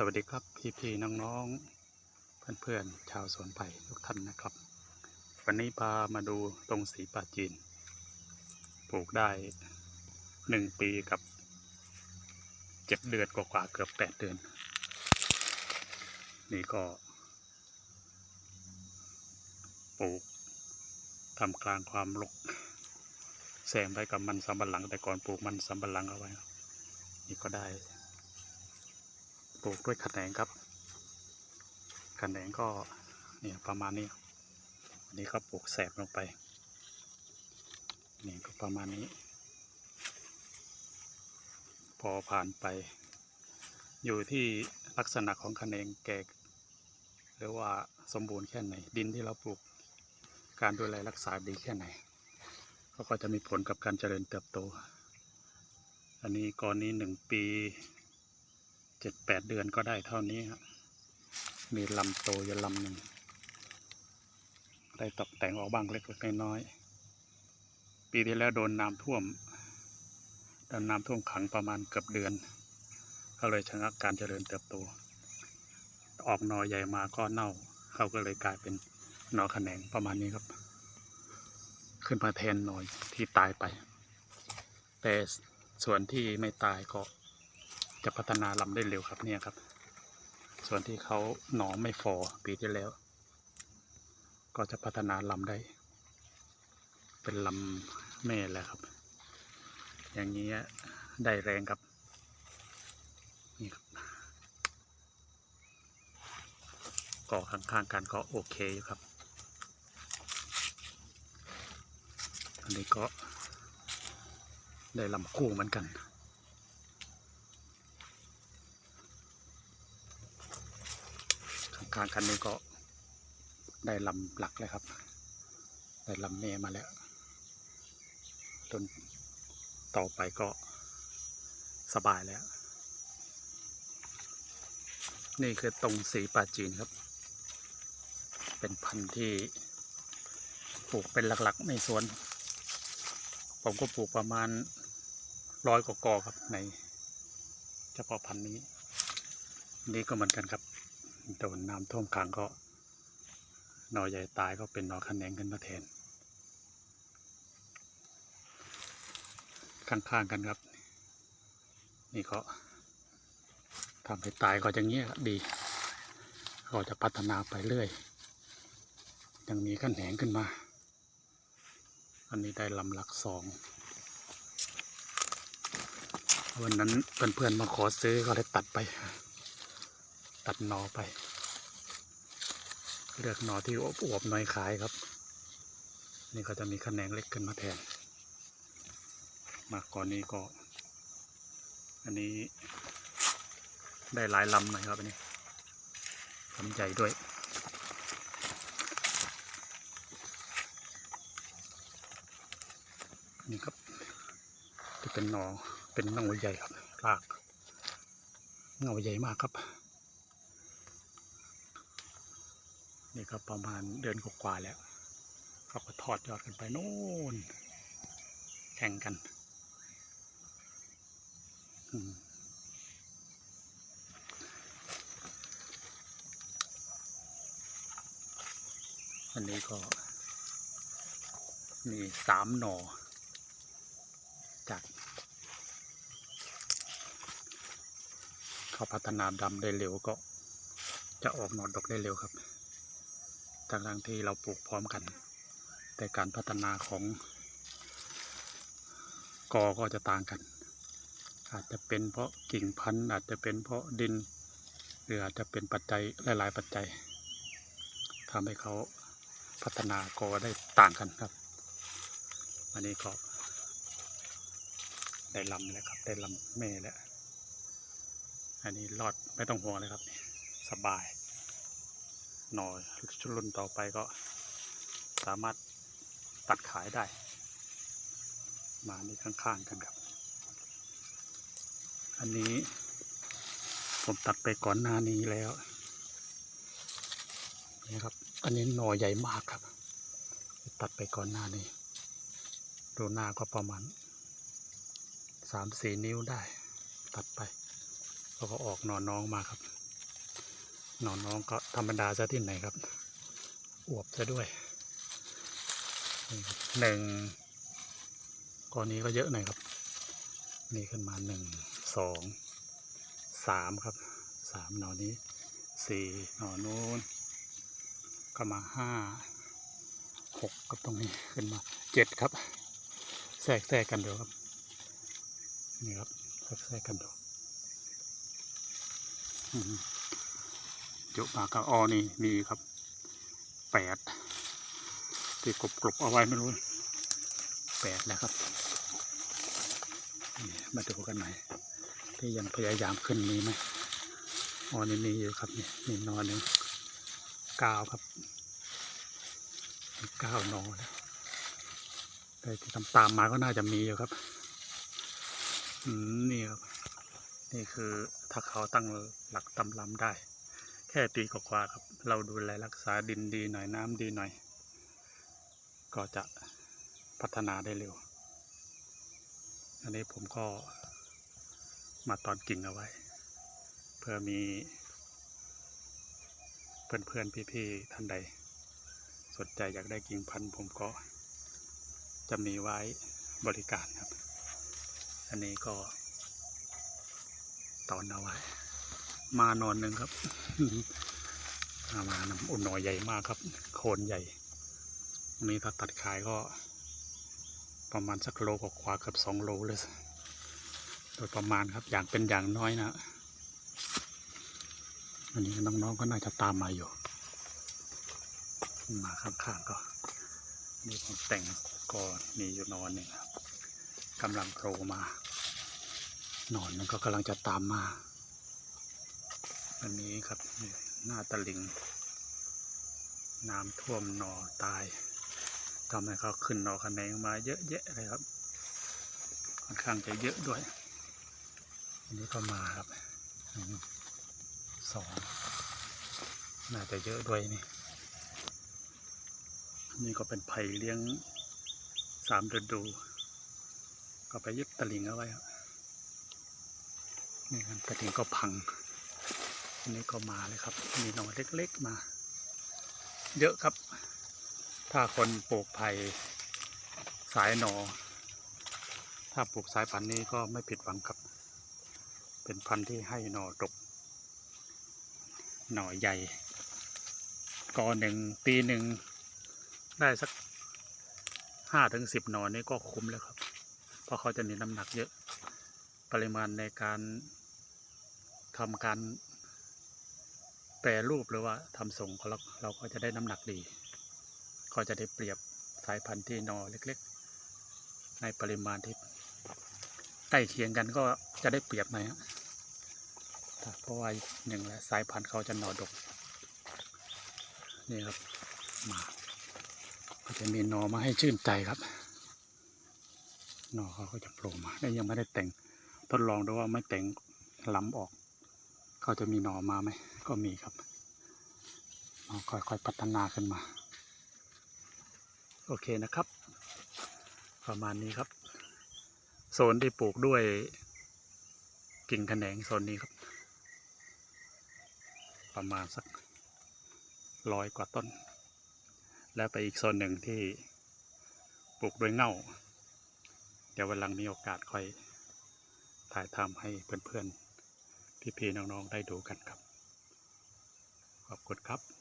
สวัสดีครับพี่พี่ๆน้องๆ เพื่อนๆ ชาวสวนไผ่ทุกท่านนะครับ วันนี้พามาดูตรงสีป่าจีน ปลูกได้หนึ่งปีกับเจ็ดเดือนกว่าๆเกือบแปดเดือน นี่ก็ ปลูกทำกลางความรกแซมไปกับมันสำปะหลัง แต่ก่อนปลูกมันสำปะหลังเอาไว้ นี่ก็ได้ ปลูกด้วยขะแหนงครับขะแหนงก็เนี่ยประมาณนี้ครับอันนี้ก็ปลูกแสบลงไปนี่ก็ประมาณนี้ พอผ่านไป อยู่ที่ลักษณะของขะแหนงแก่หรือว่าสมบูรณ์แค่ไหน ดินที่เราปลูกการดูแลรักษาดีแค่ไหนก็จะมีผลกับการเจริญเติบโต อันนี้กรณีหนึ่งปี เจ็ดแปดเดือนก็ได้เท่านี้ครับมีลำโตอยู่ลำหนึ่งได้ตกแต่งออกบ้างเล็กๆน้อยๆปีที่แล้วโดนน้ำท่วมโดนน้ำท่วมขังประมาณเกือบเดือน ก็เลยชะงักการเจริญเติบโต ออกหนอใหญ่มาก็เน่า เขาก็เลยกลายเป็นหนอแขนงประมาณนี้ครับ ขึ้นมาแทนหน่อยที่ตายไป แต่ส่วนที่ไม่ตายก็ จะพัฒนาลำได้เร็วครับเนี่ยครับ ส่วนที่เขาหนอไม่ฟอปีที่แล้ว ก็จะพัฒนาลำได้ เป็นลำแม่แล้วครับ อย่างนี้ได้แรงครับนี่ครับก่อข้างๆกันก็โอเคอยู่ครับ อันนี้ก็ได้ลำคู่เหมือนกัน ข้างคันนี้ก็ได้ลำหลักเลยครับ ได้ลำเมมาแล้วจนต่อไปก็สบายแล้ว นี่คือตรงสีป่าจีนครับ เป็นพันธุ์ที่ปลูกเป็นหลักๆในสวน ผมก็ปลูกประมาณร้อยกว่ากอครับในเฉพาะพันธุ์นี้ นี่ก็เหมือนกันครับ โดนน้ำท่วมขังก็หนอใหญ่ตายก็เป็นหนอคะแนงขึ้นมาแทน ข้างๆกันครับ นี่ก็ทำให้ตายก็อย่างเงี้ยดี ก็จะพัฒนาไปเรื่อย ยังมีขั้นแหงขึ้นมา อันนี้ได้ลำหลักสองวันนั้นเพื่อนๆมาขอซื้อก็เลยตัดไป ตัดหนอไป เลือกหนอที่อวบๆหน่อยขายครับ นี่ก็จะมีคะแนนเล็กขึ้นมาแทนมาก่อนนี้ก็ อันนี้ได้หลายลำหน่อยครับอันนี้ลำใหญ่ด้วยนี่ครับที่เป็นหนอเป็นเงาใหญ่ครับรากเงาใหญ่มากครับ นี่ก็ประมาณเดือนกว่าแล้วเขาก็ทอดยอดกันไปโน่นแข่งกันอันนี้ก็ มีสามหน่อจากเขาพัฒนาดำได้เร็วก็จะออกหนอดดอกได้เร็วครับ ทั้งที่เราปลูกพร้อมกัน แต่การพัฒนาของกอก็จะต่างกัน อาจจะเป็นเพราะกิ่งพันธุ์อาจจะเป็นเพราะดิน หรืออาจจะเป็นปัจจัยหลาย ๆ ปัจจัยทำให้เขาพัฒนากอได้ต่างกันครับ อันนี้ก็ได้ลำแล้วครับ ได้ลำแม่แล้ว อันนี้รอดไม่ต้องห่วงเลยครับ สบาย หน่อยรุ่นต่อไปก็สามารถตัดขายได้ มานี่ข้างๆกันครับ อันนี้ผมตัดไปก่อนหน้านี้แล้วนี่ครับ อันนี้หน่อใหญ่มากครับ ตัดไปก่อนหน้านี้ ดูหน้าก็ประมาณสามสี่นิ้วได้ ตัดไป แล้วก็ออกหนอน้องมาครับ น้องๆก็ธรรมดาซะที่ไหนครับ อวบซะด้วยหนึ่งก้อนนี้ก็เยอะหน่อยครับ นี่ขึ้นมาหนึ่งสองสามครับสามหนอนี้สี่หนอนู้นก็มาห้าหกกับตรงนี้ขึ้นมาเจ็ดครับแทรกแทรกกันดูครับนี่ครับแทรกแทรกกันดูอืม จุปากกาออนี่มีครับแปดที่กลบกลบๆเอาไว้ไม่รู้แปดแล้วครับมาดูกันหน่อยที่ยังพยายามขึ้นมีไหมอ๋อนี่มีอยู่ครับนี่มีนอนหนึ่งเก้าครับเก้านอนแล้วแต่ที่ตามตามมาก็น่าจะมีอยู่ครับอืมนี่ครับ นี่คือถ้าเขาตั้งหลักตำลำได้ แค่ปีกว่าครับ เราดูแลรักษาดินดีหน่อยน้ำดีหน่อย ก็จะพัฒนาได้เร็ว อันนี้ผมก็มาตอนกิ่งเอาไว้ เพื่อมี เพื่อนๆพี่ๆท่านใด สนใจอยากได้กิ่งพันธุ์ผมก็จะมีไว้บริการครับ อันนี้ก็ตอนเอาไว้ มานอนหนึ่งครับมามานำอุ่นหน่อยใหญ่มากครับ โคนใหญ่อันนี้ถ้าตัดขายก็ ประมาณสักโลกว่าๆเกือบสองโลเลยโดยประมาณครับอย่างเป็นอย่างน้อยนะอันนี้น้องๆก็น่าจะตามมาอยู่ มาข้างๆก็นี่ผมแต่งก็มีอยู่นอนหนึ่งครับกำลังโผล่มา นอนมันก็กำลังจะตามมา อันนี้ครับหน้าตะลิง น้ำท่วมหนอตายทำให้เขาขึ้นหนอคะแนงมาเยอะแยะเลยครับค่อนข้างจะเยอะด้วย อันนี้ก็มาครับสองน่าจะเยอะด้วยนี่นี่ก็เป็นไผ่เลี้ยงสามฤดูก็ไปยึดตะลิงเอาไว้ครับนี่ครับตะลิงก็พัง อันนี้ก็มาเลยครับ มีหน่อเล็กๆมา เยอะครับ ถ้าคนปลูกไผ่สายหนอ ถ้าปลูกสายพันธุ์นี้ก็ไม่ผิดหวังครับ เป็นพันธุ์ที่ให้หน่อดก หน่อใหญ่กอหนึ่งปีหนึ่งได้สักห้าถึงสิบหนอนนี่ก็คุ้มแล้วครับ เพราะเขาจะมีน้ำหนักเยอะ ปริมาณในการทำการ แปรรูปหรือว่าทำส่งเราเราก็จะได้น้ำหนักดี ก็จะได้เปรียบสายพันธุ์ที่นอเล็กๆ ในปริมาณที่ใกล้เคียงกันก็จะได้เปรียบหน่อยฮะเพราะว่าหนึ่งและสายพันธุ์เขาจะหนอดก นี่ครับมาก็จะมีนอมาให้ชื่นใจครับนอเขาก็จะโผล่มาได้ยังไม่ได้แต่งทดลองดูว่าไม่แต่งล้ำออก เขาจะมีหน่อมาไหม ก็มีครับเราค่อยๆพัฒนาขึ้นมา โอเคนะครับ ประมาณนี้ครับโซนที่ปลูกด้วยกิ่งแขนงโซนนี้ครับ ประมาณสักร้อยกว่าต้น แล้วไปอีกโซนหนึ่งที่ปลูกด้วยเง่า เดี๋ยววันหลังมีโอกาสค่อยถ่ายทำให้เพื่อนๆ พี่ๆน้องๆได้ดูกันครับ ขอบคุณครับ